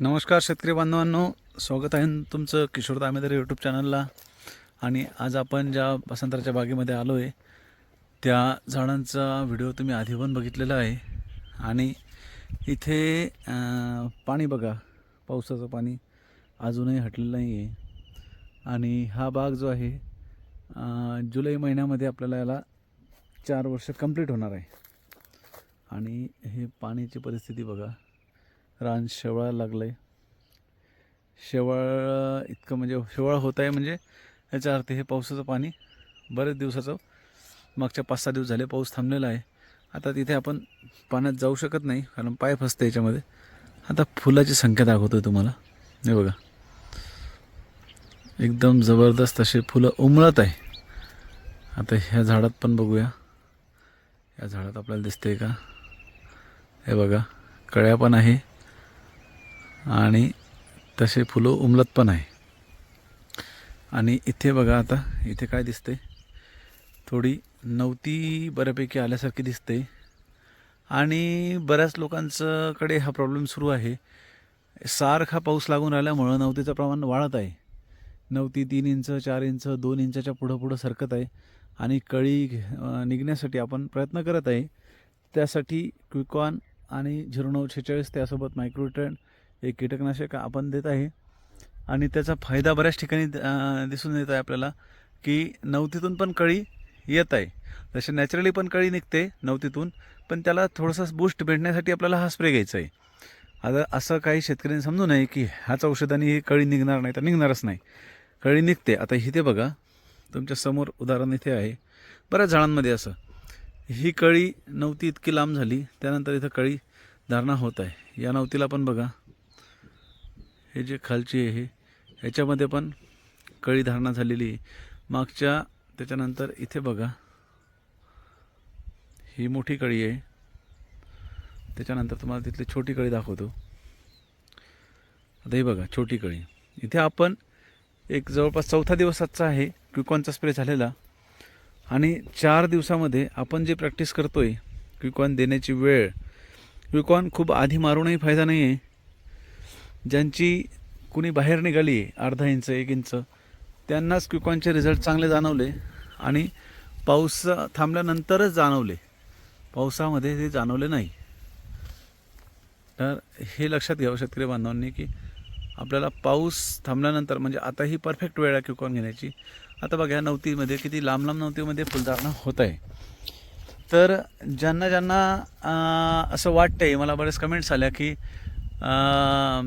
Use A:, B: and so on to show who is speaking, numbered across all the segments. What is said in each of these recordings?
A: नमस्कार शेतकरी बांधवांनो स्वागत आहे तुमचं किशोर दामेदार यूट्यूब चॅनलला आणि आज आपण ज्या वसंतराच्या बागेमध्ये आलो आहे त्या झाडांचा व्हिडिओ तुम्ही आधी पण बघितलेला आहे. आणि इथे पाणी बघा पावसाचं पाणी अजूनही हटलेलं नाही आहे आणि हा बाग जो आहे जुलै महिन्यामध्ये आपल्याला याला चार वर्ष कंप्लीट होणार आहे. आणि हे पाण्याची परिस्थिती बघा. रान शेवाळा लागलं आहे शेवाळ इतकं म्हणजे शेवाळ होत आहे म्हणजे याचा अर्थ हे पावसाचं पाणी बरेच दिवसाचं मागच्या पाच सहा दिवस झाले पाऊस थांबलेला आहे. आता तिथे आपण पाण्यात जाऊ शकत नाही कारण पाय फसते याच्यामध्ये. आता फुलाची संख्या दाखवतो आहे तुम्हाला. हे बघा. एकदम जबरदस्त असे फुलं उमळत आहे. आता ह्या झाडात पण बघूया. या झाडात आपल्याला दिसते का? हे बघा. कळ्या पण आहे. आणि तसे फुलं उमलत पण आहे. आणि इथे बघा आता इथे काय दिसते थोडी नवती बऱ्यापैकी आल्यासारखी दिसते आणि बऱ्याच लोकांचंकडे हा प्रॉब्लेम सुरू आहे. सारखा पाऊस लागून राहिल्यामुळं नवतीचं प्रमाण वाढत आहे. नवती तीन इंच चार इंच दोन इंचाच्या पुढं पुढं सरकत आहे. आणि कळी निघण्यासाठी आपण प्रयत्न करत आहे. त्यासाठी क्विकॉन आणि झिरो नऊ छेचाळीस त्यासोबत मायक्रोट्रेंड एक कीटकनाशक आपण देत आहे. आणि त्याचा फायदा बऱ्याच ठिकाणी दिसून येत आहे आपल्याला की नवतीतून पण कळी येत आहे. जसे नॅचरली पण कळी निघते नवतीतून पण त्याला थोडंसं बूस्ट भेटण्यासाठी आपल्याला हा स्प्रे घ्यायचा आहे. आता असं काही शेतकऱ्यांनी समजू नये की ह्याच औषधाने ही कळी निघणार नाही तर निघणारच नाही. कळी निघते. आता इथे बघा तुमच्यासमोर उदाहरण इथे आहे. बऱ्याच झाडांमध्ये असं. ही कळी नवती इतकी लांब झाली त्यानंतर इथं कळी धारणा होत आहे. या नवतीला पण बघा. हे जे खालची आहे ह्याच्यामध्ये पण कळी धारणा झालेली आहे. मागच्या त्याच्यानंतर इथे बघा. ही मोठी कळी आहे. त्याच्यानंतर तुम्हाला तिथली छोटी कळी दाखवतो. आता ही बघा छोटी कळी. इथे आपण एक जवळपास चौथा दिवस आजचा आहे क्विकॉनचा स्प्रे झालेला. आणि चार दिवसामध्ये आपण जे प्रॅक्टिस करतो आहे क्विकॉन देण्याची वेळ क्विकॉन खूप आधी मारूनही फायदा नाही आहे ज्यांची कुणी बाहेर निघाली आहे अर्धा इंच एक इंच त्यांनाच क्विकॉनचे रिझल्ट चांगले जाणवले आणि पाऊस थांबल्यानंतरच जाणवले. पावसामध्ये ते जाणवले नाही. तर हे लक्षात घ्यावं शेतकरी बांधवांनी की आपल्याला पाऊस थांबल्यानंतर म्हणजे आता ही परफेक्ट वेळ आहे क्युकॉन घेण्याची. आता बघा या नवतीमध्ये किती लांब लांब नवतीमध्ये फुलधारणा होत आहे. तर ज्यांना ज्यांना असं वाटतंय मला बरेच कमेंट्स आल्या की आ,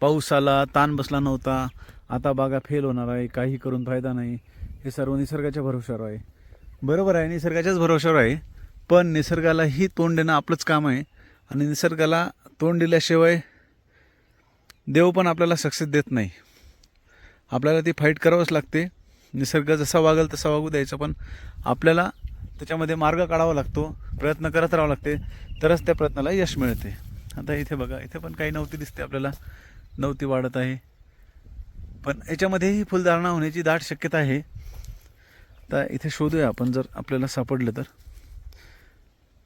A: पाऊस आला ताण बसला नव्हता. आता बागा फेल होणार आहे काही करून फायदा नाही. हे सर्व निसर्गाच्या भरोश्यावर आहे. बरोबर आहे निसर्गाच्याच भरोश्यावर आहे. पण निसर्गालाही तोंड देणं आपलंच काम आहे. आणि निसर्गाला तोंड दिल्याशिवाय देव पण आपल्याला सक्सेस देत नाही. आपल्याला ती फाईट करावंच लागते. निसर्ग जसा वागेल तसा वागू द्यायचा पण आपल्याला त्याच्यामध्ये मार्ग काढावा लागतो प्रयत्न करत राहावं लागते. तरच त्या प्रयत्नाला यश मिळते. आता इथे बघा इथे पण काही नव्हती दिसते आपल्याला. नव्हती वाढत आहे. पण याच्यामध्येही फुलधारणा होण्याची दाट शक्यता आहे. तर इथे शोधूया आपण जर आपल्याला सापडलं तर.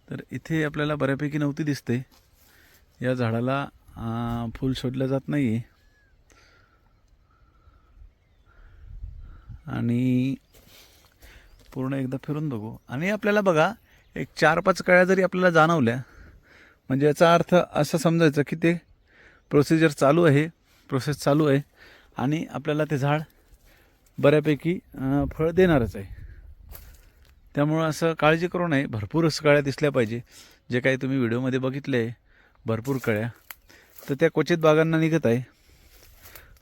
A: तर इथे आपल्याला बऱ्यापैकी नव्हती दिसते. या झाडाला फूल शोधलं जात नाही आहे आणि पूर्ण एकदा फिरून बघू. आणि आपल्याला बघा एक चार पाच कळ्या जरी आपल्याला जाणवल्या म्हणजे याचा अर्थ असं समजायचं की ते प्रोसिजर चालू आहे प्रोसेस चालू आहे आणि आपल्याला ते झाड बऱ्यापैकी फळ देणारच आहे. त्यामुळं असं काळजी करू नये. भरपूर असं कळ्या दिसल्या पाहिजे. जे काही तुम्ही व्हिडिओमध्ये बघितले आहे भरपूर कळ्या. तर त्या क्वचित बागांना निघत आहे.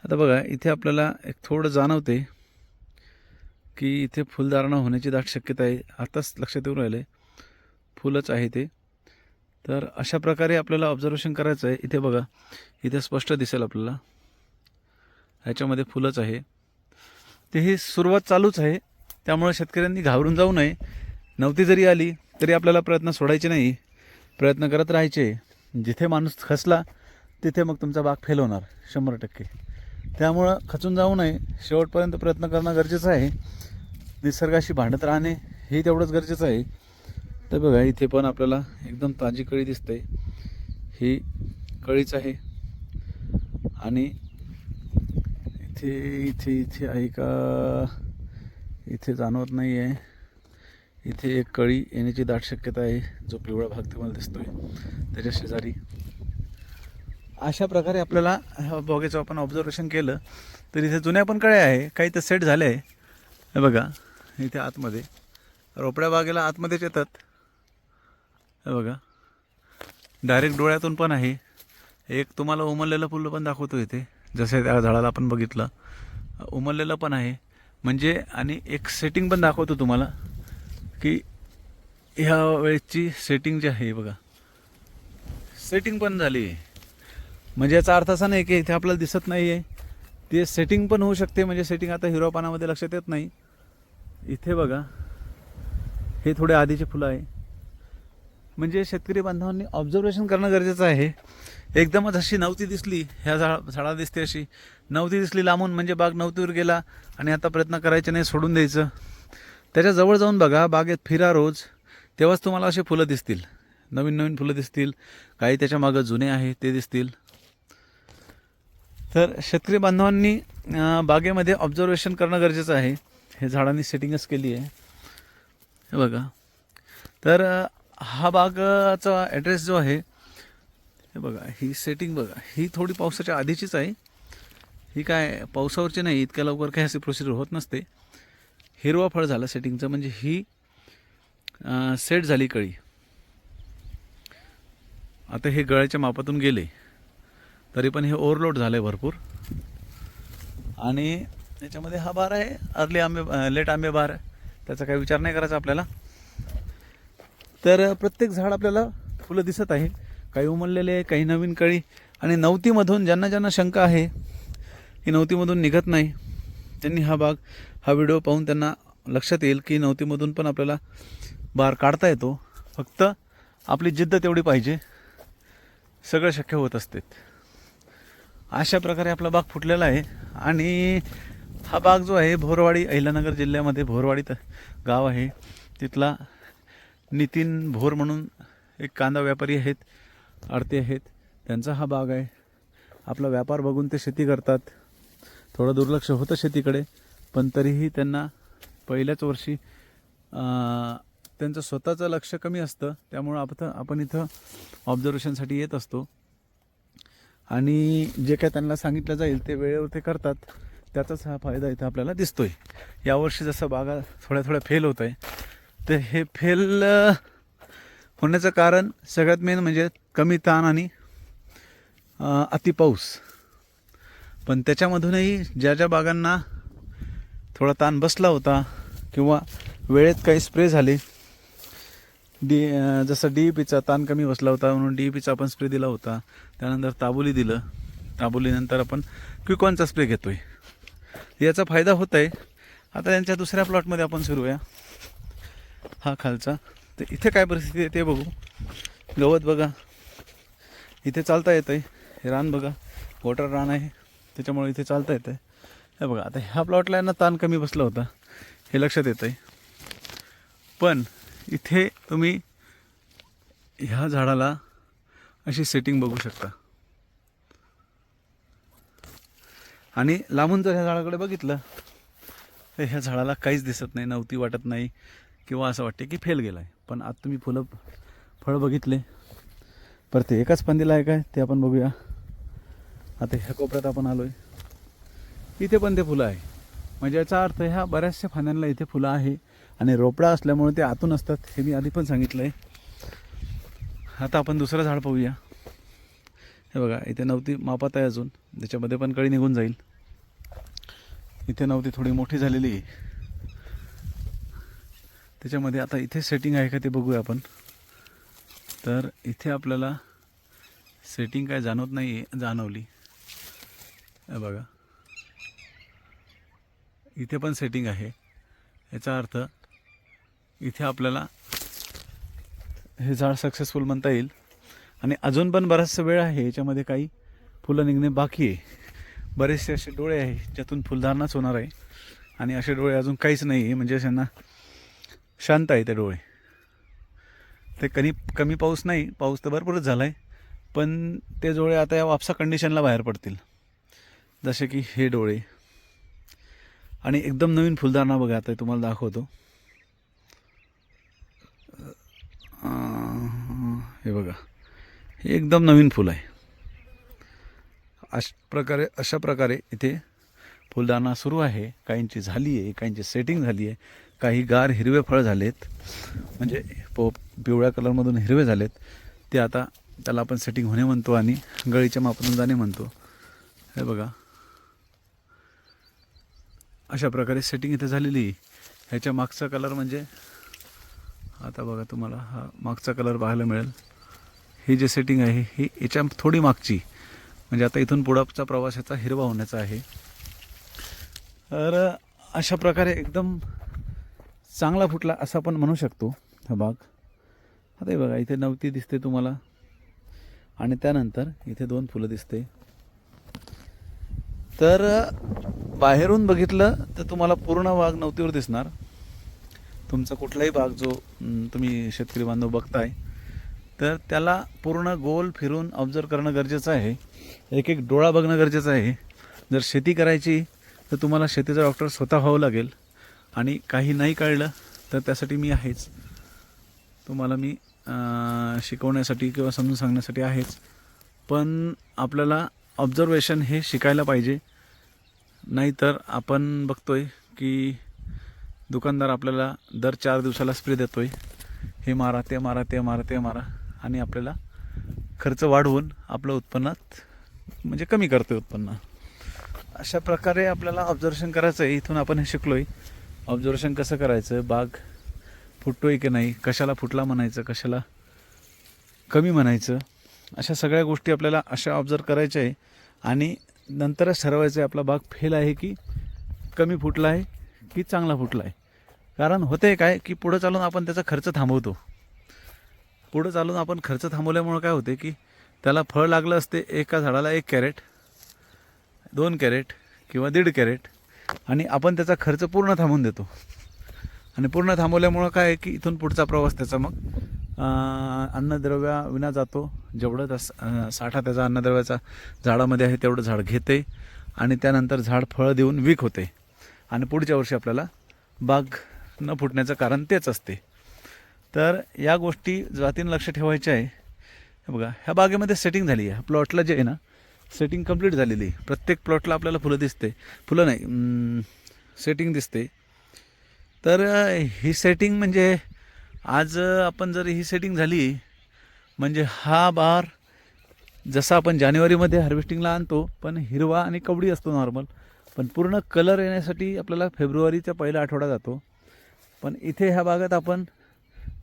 A: आता बघा इथे आपल्याला एक थोडं जाणवते की इथे फुलधारणा होण्याची दाट शक्यता आहे. आताच लक्षात येऊन राहिलं आहे फुलंच आहे ते. तर अशा प्रकारे आपल्याला ऑब्झर्वेशन करायचं आहे. इथे बघा. इथे स्पष्ट दिसेल आपल्याला. ह्याच्यामध्ये फुलंच आहे. ते ही सुरुवात चालूच आहे. त्यामुळे शेतकऱ्यांनी घाबरून जाऊ नये. नव्हती जरी आली तरी आपल्याला प्रयत्न सोडायचे नाही. प्रयत्न करत राहायचे. जिथे माणूस खसला तिथे मग तुमचा बाग फेल होणार. शंभर टक्के. त्यामुळं खचून जाऊ नये. शेवटपर्यंत प्रयत्न करणं गरजेचं आहे. निसर्गाशी भांडत राहणे हे तेवढंच गरजेचं आहे. तर बघा इथे पण आपल्याला एकदम ताजी कळी दिसते. ही कळीच आहे. आणि इथे इथे इथे आहे का? इथे जाणवत नाही आहे इथे एक कळी येण्याची दाट शक्यता आहे जो पिवळा भाग तुम्हाला दिसतोय त्याच्या शेजारी. अशा प्रकारे आपल्याला ह्या बॉगेचं आपण ऑब्झर्वेशन केलं तर इथे जुन्या पण कळ्या आहे काही तर सेट झाले आहे. बघा इथे आतमध्ये. रोपड्या बागेला आतमध्येच येतात. बघा. डायरेक्ट डोळ्यातून पण आहे. एक तुम्हाला उमललेलं फुलं पण दाखवतो इथे. जसे त्या झाडाला आपण बघितलं. उमललेलं पण आहे. म्हणजे आणि एक सेटिंग पण दाखवतो तुम्हाला की ह्या वेळेची सेटिंग जी आहे बघा. सेटिंग पण झाली. आहे म्हणजे याचा अर्थ असा नाही की इथे आपल्याला दिसत नाही आहे ते सेटिंग पण होऊ शकते. म्हणजे सेटिंग आता हिरो पानामध्ये लक्षात येत नाही. इथे बघा. हे थोडे आधीचे फुलं आहे. म्हणजे शेतकरी बांधवांनी ऑब्झर्वेशन करणं गरजेचं आहे. एकदमच अशी नवती दिसली ह्या झाड झाडा दिसते अशी. नवती दिसली लांबून म्हणजे बाग नवतीवर गेला आणि आता प्रयत्न करायचे नाही सोडून द्यायचं. त्याच्याजवळ जाऊन बघा बागेत फिरा रोज. तेव्हाच तुम्हाला असे फुलं दिसतील. नवीन नवीन फुलं दिसतील. काही त्याच्या मागं जुने आहे ते दिसतील. तर शेतकरी बांधवांनी बागेमध्ये ऑब्झर्वेशन करणं गरजेचं आहे. हे झाडांनी सेटिंगच केली आहे. हे बघा. तर हा बागाचा ॲड्रेस जो आहे हे बघा ही सेटिंग बघा. ही थोडी पावसाच्या आधीचीच आहे. ही काय पावसावरची नाही इतक्या लवकर काही असे प्रोसिजर होत नसते. हिरवा फळ झालं सेटिंगचं म्हणजे ही सेट झाली कळी. आता हे गळ्याच्या मापातून गेले. तरी पण हे ओव्हरलोड झालं आहे भरपूर. आणि याच्यामध्ये हा बार आहे अर्ली आंबे लेट आंबे बार त्याचा काही विचार नाही करायचा आपल्याला. तर प्रत्येक झाड आपल्याला फुलं दिसत आहे. काही उमललेले काही नवीन कळी आणि नवतीमधून ज्यांना ज्यांना शंका आहे की नवतीमधून निघत नाही. त्यांनी हा भाग हा व्हिडिओ पाहून त्यांना लक्षात येईल की नवतीमधून पण आपल्याला बार काढता येतो. फक्त आपली जिद्द तेवढी पाहिजे. सगळं शक्य होत असते. अशा प्रकारे आपला बाग फुटलेला आहे आणि हा बाग जो आहे भोरवाडी अहिलानगर जिल्ह्यामध्ये भोरवाडी त- गाव आहे. तिथला नितीन भोर म्हणून एक कांदा व्यापारी आहेत आरती आहेत. त्यांचा हा बाग आहे. आपला व्यापार बघून ते शेती करतात. थोडं दुर्लक्ष होतं शेतीकडे पण तरीही त्यांना पहिल्याच वर्षी त्यांचं स्वतःचं लक्ष कमी असतं. त्यामुळं आपण आपण इथं ऑब्झर्वेशनसाठी येत असतो. आणि जे काय त्यांना सांगितलं जाईल ते वेळेवर ते करतात. त्याचाच हा फायदा इथं आपल्याला दिसतोय. यावर्षी जसं बागा थोड्या थोड्या फेल होत आहे तर हे फेल होण्याचं कारण सगळ्यात मेन म्हणजे कमी ताण आणि अतिपाऊस पण त्याच्यामधूनही ज्या ज्या बागांना थोडा ताण बसला होता किंवा वेळेत काही स्प्रे झाले डी जसं डी ई पीचा ताण कमी बसला होता म्हणून डी ई पीचा आपण स्प्रे दिला होता. त्यानंतर ताबोली दिलं. ताबोलीनंतर आपण क्विकॉनचा स्प्रे घेतो आहे याचा फायदा होत आहे आता यांच्या दुसऱ्या प्लॉटमध्ये आपण सुरूया. हा खालचा. तर इथे काय परिस्थिती आहे ते बघू. गवत बघा. इथे चालता येतं आहे हे रान बघा. वॉटर रान आहे. त्याच्यामुळे इथे चालता येतं आहे हे बघा आता ह्या प्लॉटला यांना ताण कमी बसला होता. हे लक्षात येतं आहे पण इथे तुम्ही ह्या झाडाला अशी सेटिंग बघू शकता. आणि लांबून जर ह्या झाडाकडे बघितलं तर ह्या झाडाला काहीच दिसत नाही नवती वाटत नाही. किंवा असं वाटते की फेल गेला आहे पण आता तुम्ही फुलं फळं बघितले. परत ते एकाच पंदीला आहे काय? ते आपण बघूया. आता ह्या कोपऱ्यात आपण आलो आहे इथे पण ते फुलं आहे. म्हणजे याचा अर्थ ह्या बऱ्याचशा फांद्यांना इथे फुलं आहे. आणि रोपडा असल्यामुळे ते आतून असतात. हे मी आधी पण सांगितलं आहे आता आपण दुसरं झाड पाहूया. हे बघा इथे नव्हती मापात आहे अजून. त्याच्यामध्ये पण कळी निघून जाईल. इथे नव्हती थोडी मोठी झालेली आहे. त्याच्यामध्ये आता इथे सेटिंग आहे का ते बघूया आपण. तर इथे आपल्याला सेटिंग काय जाणवत नाही आहे जाणवली बघा. इथे पण सेटिंग आहे. याचा अर्थ इथे आपल्याला हे झाड सक्सेसफुल म्हणता येईल. आणि अजून पण बराचसा वेळ आहे याच्यामध्ये काही फुलं निघणे बाकी आहे. बरेचसे असे डोळे आहे ज्यातून फुलधारणाच होणार आहे. आणि असे डोळे अजून काहीच नाही आहे म्हणजे त्यांना शांत आहे ते डोळे. ते कमी कमी पाऊस नाही पाऊस तर भरपूरच झाला आहे पण ते डोळे आता या वापसा कंडिशनला बाहेर पडतील. जसे की हे डोळे. आणि एकदम नवीन फुलदारणा बघा आता तुम्हाला दाखवतो. हे बघा. हे एकदम नवीन फुल आहे. अश प्रकारे अशा प्रकारे इथे फुलदाणा सुरू आहे. काहींची झाली आहे काहींची सेटिंग झाली आहे. काही गार हिरवे फळ झालेत. म्हणजे पो पिवळ्या कलरमधून हिरवे झालेत. ते आता त्याला आपण सेटिंग होणे म्हणतो आणि गळीच्या मापातून जाणे म्हणतो. हे बघा. अशा प्रकारे सेटिंग इथे झालेली. ह्याच्या मागचा कलर म्हणजे आता बघा तुम्हाला हा मागचा कलर पाहायला मिळेल. ही जे सेटिंग आहे ही याच्या थोडी मागची. म्हणजे आता इथून पुढचा प्रवास याचा हिरवा होण्याचा आहे. तर अशा प्रकारे एकदम चांगला फुटला असं आपण म्हणू शकतो हा बाग आता हे बघा इथे नवती दिसते तुम्हाला. आणि त्यानंतर इथे दोन फुलं दिसते. तर बाहेरून बघितलं तर तुम्हाला पूर्ण भाग नवतीवर दिसणार. तुमचा कुठलाही भाग जो तुम्ही शेतकरी बांधव बघताय तर त्याला पूर्ण गोल फिरून ऑब्झर्व करणं गरजेचं आहे. एक एक डोळा बघणं गरजेचं आहे. जर शेती करायची तर तुम्हाला शेतीचा डॉक्टर स्वतः व्हावं लागेल. आणि काही नाही कळलं तर त्यासाठी मी आहेच. तुम्हाला मी शिकवण्यासाठी किंवा समजून सांगण्यासाठी आहेच. पण आपल्याला ऑब्झर्वेशन हे शिकायला पाहिजे. नाहीतर आपण बघतोय की दुकानदार आपल्याला दर चार दिवसाला स्प्रे देतो आहे हे मारा ते मारा ते मारा ते मारा. आणि आपल्याला खर्च वाढवून आपलं उत्पन्नात म्हणजे कमी करतोय उत्पन्न. अशा प्रकारे आपल्याला ऑब्झर्वेशन करायचं आहे इथून आपण हे शिकलो आहे ऑब्झर्वेशन कसं करायचं? बाग फुटतोय की नाही? कशाला फुटला म्हणायचं? कशाला कमी म्हणायचं? अशा सगळ्या गोष्टी आपल्याला अशा ऑब्झर्व करायच्या आहे. आणि नंतरच ठरवायचं आहे आपला बाग फेल आहे की कमी फुटला आहे की चांगला फुटला आहे. कारण होते काय की पुढं चालून आपण त्याचा खर्च थांबवतो. पुढं चालून आपण खर्च थांबवल्यामुळं काय होते की त्याला फळ लागलं असते एका झाडाला एक कॅरेट दोन कॅरेट किंवा दीड कॅरेट. आणि आपण त्याचा खर्च पूर्ण थांबून देतो. आणि पूर्ण थांबवल्यामुळं काय आहे की इथून पुढचा प्रवास त्याचा मग अन्नद्रव्याविना अन्नद्रव्या विना जातो. जेवढं त्या साठा त्याचा अन्नद्रव्याचा झाडामध्ये आहे तेवढं झाड घेते. आणि त्यानंतर झाड फळं देऊन वीक होते. आणि पुढच्या वर्षी आपल्याला बाग न फुटण्याचं कारण तेच असते. तर या गोष्टी जातीनं लक्ष ठेवायच्या आहे. बघा ह्या बागेमध्ये सेटिंग झाली आहे. प्लॉटला जे आहे ना सेटिंग कंप्लीट झालेली प्रत्येक प्लॉटला आपल्याला फुलं दिसते. फुलं नाही सेटिंग दिसते. तर ही सेटिंग म्हणजे आज आपण जर ही सेटिंग झाली म्हणजे हा बार जसा आपण जानेवारीमध्ये हार्वेस्टिंगला आणतो पण हिरवा आणि कवडी असतो नॉर्मल पण पूर्ण कलर येण्यासाठी आपल्याला फेब्रुवारीचा पहिला आठवडा जातो. पण इथे ह्या भागात आपण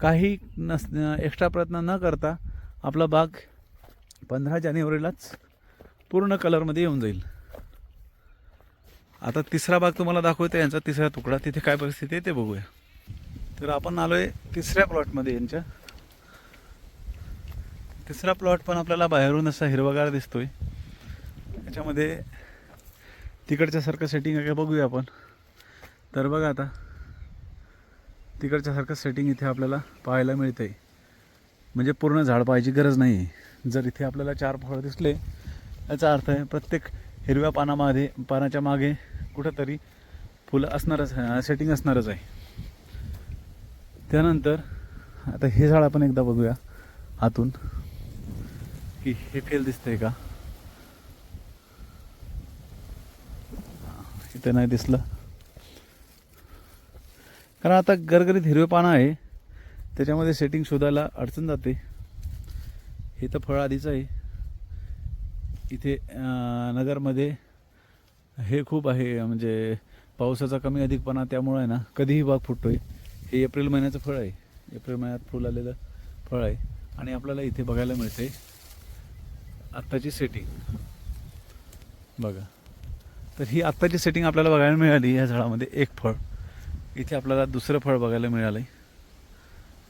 A: काही नस एक्स्ट्रा प्रयत्न न करता आपला बाग पंधरा जानेवारीलाच पूर्ण कलरमध्ये येऊन जाईल. आता तिसरा भाग तुम्हाला दाखवतो यांचा तिसरा तुकडा. तिथे काय परिस्थिती आहे ते बघूया. तर आपण आलो आहे तिसऱ्या प्लॉटमध्ये यांच्या. तिसरा प्लॉट पण आपल्याला बाहेरून असा हिरवागार दिसतोय. याच्यामध्ये तिकडच्यासारखं सेटिंग आहे का बघूया आपण. तर बघा आता तिकडच्यासारखं सेटिंग इथे आपल्याला पाहायला मिळतंय. म्हणजे पूर्ण झाड पाहायची गरज नाही जर इथे आपल्याला चार फळं दिसले याचा अर्थ आहे प्रत्येक हिरव्या पानामध्ये पानाच्या मागे कुठंतरी फुलं असणारच सेटिंग असणारच आहे. त्यानंतर आता हे झाड आपण एकदा बघूया आतून की हे फेल दिसतंय का? इथं इथे नाही दिसलं. कारण आता गरगरीत हिरवे पानं आहे त्याच्यामध्ये सेटिंग शोधायला अडचण जाते. हे तर फळ आधीच आहे. इथे नगरमध्ये हे खूप आहे म्हणजे पावसाचा कमी अधिकपणा त्यामुळं आहे ना कधीही बाग फुटतोय. हे एप्रिल महिन्याचं फळ आहे. एप्रिल महिन्यात फुल आलेलं फळ आहे. आणि आपल्याला इथे बघायला मिळते आत्ताची सेटिंग बघा. तर ही आत्ताची सेटिंग आपल्याला बघायला मिळाली या झाडामध्ये एक फळ. इथे आपल्याला दुसरं फळ बघायला मिळालं आहे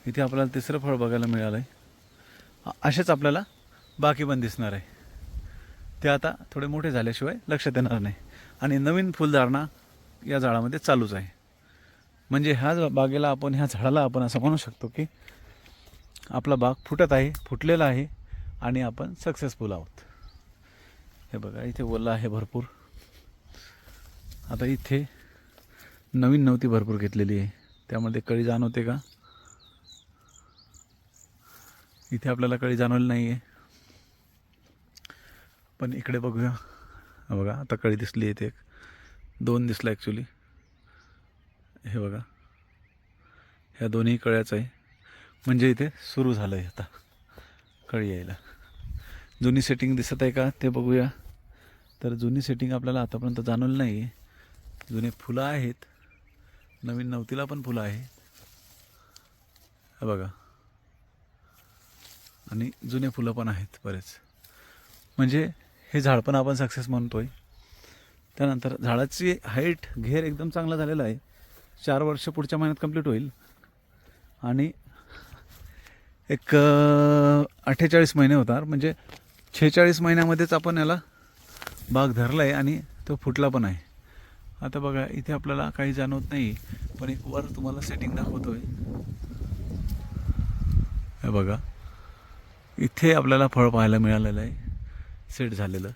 A: इथे आपल्याला तिसरं फळ बघायला मिळालं आहे असेच आपल्याला बाकी पण दिसणार आहे. ते आता थोडे मोठे झाल्याशिवाय लक्षात येणार नाही. आणि नवीन फुलधारणा या झाडामध्ये चालूच आहे. म्हणजे ह्या बागेला आपण ह्या झाडाला आपण असं म्हणू शकतो की आपला बाग फुटत आहे फुटलेला आहे आणि आपण सक्सेसफुल आहोत. हे बघा इथे ओला आहे भरपूर. आता इथे नवीन नव्हती भरपूर घेतलेली आहे. त्यामध्ये कळी जाणवते का? इथे आपल्याला कळी जाणवली नाही आहे पण इकडे बघूया. बघा आता कळी दिसली आहे इथे एक. दोन दिसला ॲक्च्युली हे बघा. ह्या दोन्ही कळ्याच आहे. म्हणजे इथे सुरू झालं आहे आता कळी यायला. जुनी सेटिंग दिसत आहे का ते बघूया. तर जुनी सेटिंग आपल्याला आतापर्यंत जाणवलं नाही आहे जुने फुलं आहेत. नवीन नवतीला पण फुलं आहे. बघा. आणि जुने फुलं पण आहेत बरेच. म्हणजे हे झाड पण आपण सक्सेस म्हणतोय. त्यानंतर झाडाची हाईट घेर एकदम चांगला झालेला आहे. चार वर्ष पुढच्या महिन्यात कंप्लीट होईल. आणि एक अठ्ठेचाळीस महिने होतात. म्हणजे छेचाळीस महिन्यामध्येच आपण याला बाग धरला आहे आणि तो फुटला पण आहे. आता बघा इथे आपल्याला काही जाणवत नाही पण एक वर तुम्हाला सेटिंग दाखवतोय. हे बघा. इथे आपल्याला फळ पाहायला मिळालेलं आहे. सेट झालेलं.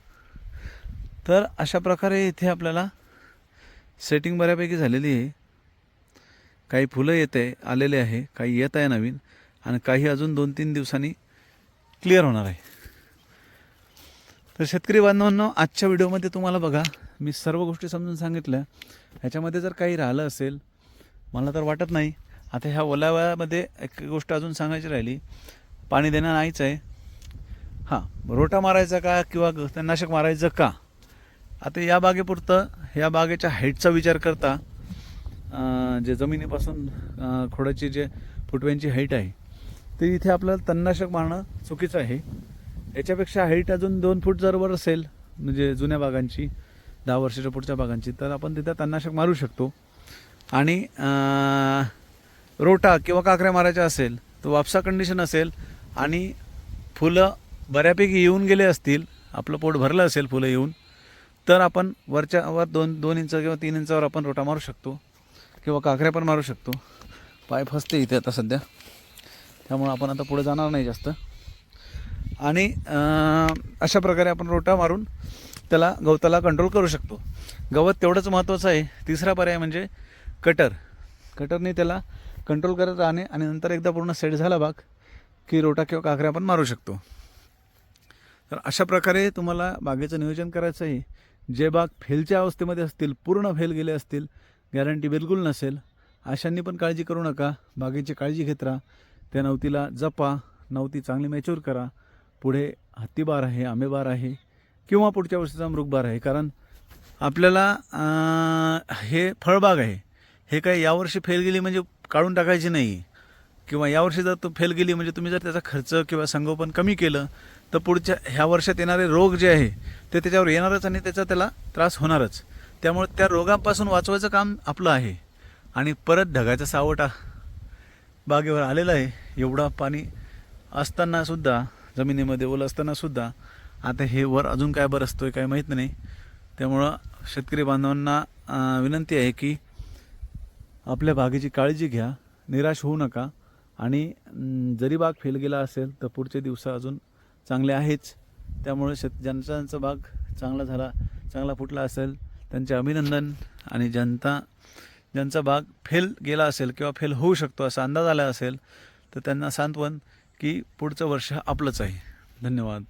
A: तर अशा प्रकारे इथे आपल्याला सेटिंग बऱ्यापैकी झालेली आहे. काही फुलं येत आहे आलेले आहे काही येत आहे नवीन आणि काही अजून दोन तीन दिवसांनी क्लिअर होणार आहे. तर शेतकरी बांधवांनो आजच्या व्हिडिओमध्ये तुम्हाला बघा मी सर्व गोष्टी समजून सांगितल्या. ह्याच्यामध्ये जर काही राहिलं असेल मला तर वाटत नाही. आता ह्या ओलाव्यामध्ये एक गोष्ट अजून सांगायची राहिली. पाणी देणं नाहीच आहे. हां रोटा मारायचा का किंवा ग- तणनाशक मारायचं का? आता या बागेपुरतं या बागेच्या हाईटचा विचार करता जे जमिनीपासून खोडाची जे फुटव्यांची हाईट आहे ते इथे आपल्याला तणनाशक मारणं चुकीचं आहे. याच्यापेक्षा हाईट अजून दोन फूट जर वर असेल म्हणजे जुन्या बागांची दहा वर्षाच्या पुढच्या बागांची तर आपण तिथं तणनाशक मारू शकतो. आणि रोटा किंवा काकऱ्या मारायच्या असेल तर वापसा कंडिशन असेल आणि फुलं बऱ्यापैकी येऊन गेले असतील आपलं पोट भरलं असेल फुलं येऊन तर आपण वरच्या वर दोन दोन इंच किंवा तीन इंचावर आपण रोटा मारू शकतो किंवा काकऱ्या पण मारू शकतो. पाय फसते इथे आता सध्या. त्यामुळं आपण आता पुढे जाणार नाही जास्त. आणि अशा प्रकारे आपण रोटा मारून त्याला गवताला कंट्रोल करू शकतो. गवत तेवढंच महत्त्वाचं आहे. तिसरा पर्याय म्हणजे कटर. कटरने त्याला कंट्रोल करत राहणे आणि नंतर एकदा पूर्ण सेट झाला बाग की रोटा किंवा काकऱ्या आपण मारू शकतो. तर अशा प्रकारे तुम्हाला बागेचं नियोजन करायचं आहे जे बाग फेलच्या अवस्थेमध्ये असतील पूर्ण फेल गेले असतील गॅरंटी बिलकुल नसेल. अशांनी पण काळजी करू नका. बागेची काळजी घेत राहा. त्या नवतीला जपा. नवती चांगली मॅच्युअर करा. पुढे हत्तीबार आहे आंबेबार आहे किंवा पुढच्या वर्षीचा मृगबार आहे. कारण आपल्याला हे फळबाग आहे. हे काय यावर्षी फेल गेली म्हणजे काढून टाकायची नाही. किंवा यावर्षी जर तो फेल गेली म्हणजे तुम्ही जर त्याचा खर्च किंवा संगोपन कमी केलं तर पुढच्या ह्या वर्षात येणारे रोग जे आहे ते त्याच्यावर येणारच आणि त्याचा त्याला त्रास होणारच. त्यामुळे त्या रोगापासून वाचवायचं काम आपलं आहे. आणि परत ढगाचा सावटा बागेवर आलेला आहे. एवढा पाणी असताना सुद्धा जमिनीमध्ये ओलं असताना सुद्धा आता हे वर अजून काय बरं आहे काय माहीत नाही. त्यामुळं शेतकरी बांधवांना विनंती आहे की आपल्या बागेची काळजी घ्या निराश होऊ नका. आणि जरी बाग फेल गेला असेल तर पुढचे दिवस अजून चांगले आहेच त्यामुळे शेत जनतांचा भाग चांगला झाला चांगला फुटला असेल. त्यांचे अभिनंदन आणि जनता ज्यांचा भाग फेल गेला असेल किंवा फेल होऊ शकतो असा अंदाज आला असेल तर त्यांना सांत्वन की पुढचं वर्ष आपलंच आहे. धन्यवाद.